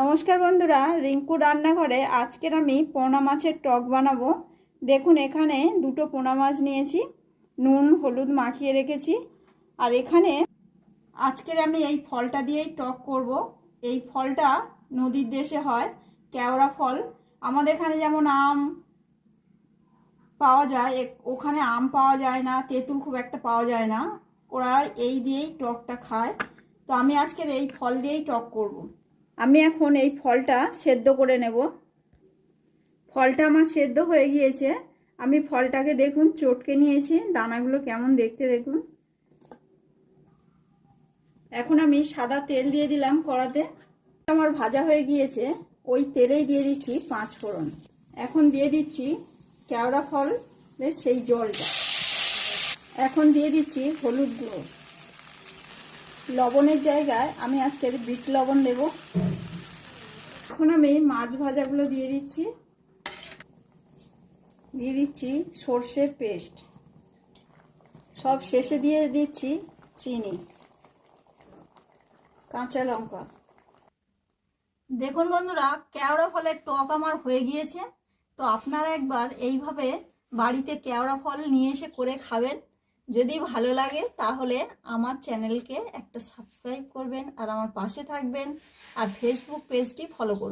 নমস্কার বন্ধুরা, রিঙ্কু রান্নাঘরে আজকের আমি পোনা মাছের টক বানাবো। দেখুন, এখানে দুটো পোনা মাছ নিয়েছি, নুন, হলুদ মাখিয়ে রেখেছি। আর এখানে আজকের আমি এই ফলটা দিয়েই টক করব। এই ফলটা নদীর দেশে হয়, কেওড়া ফল। আমাদের এখানে যেমন আম পাওয়া যায় ওখানে আম পাওয়া যায় না, তেঁতুল খুব একটা পাওয়া যায় না। ওরা এই দিয়েই টকটা খায়। তো আমি আজকের এই ফল দিয়েই টক করব। আমি এখন এই ফলটা সেদ্ধ করে নেব। ফলটা আমার সেদ্ধ হয়ে গিয়েছে। আমি ফলটাকে দেখুন, চটকে নিয়েছি। দানাগুলো কেমন দেখতে দেখুন। এখন আমি সাদা তেল দিয়ে দিলাম কড়াতে। আমার ভাজা হয়ে গিয়েছে। ওই তেলেই দিয়ে দিচ্ছি পাঁচ ফোড়ন। এখন দিয়ে দিচ্ছি কেওড়া ফল সেই জলটা। এখন দিয়ে দিচ্ছি হলুদ গুঁড়ো। লবণের জায়গায় আমি আজকের বিট লবণ দেব। এখন আমি মাছ ভাজাগুলো দিয়ে দিচ্ছি। দিয়ে দিচ্ছি সর্ষের পেস্ট। সব শেষে দিয়ে দিচ্ছি চিনি, কাঁচা লঙ্কা। দেখুন বন্ধুরা, কেওড়া ফলের টক আমার হয়ে গিয়েছে। তো আপনারা একবার এইভাবে বাড়িতে কেওড়া ফল নিয়ে এসে করে খাবেন। যদি ভালো লাগে, তাহলে আমার চ্যানেলকে একটা সাবস্ক্রাইব করবেন আর আমার পাশে থাকবেন। আর ফেসবুক পেজটি ফলো করবেন।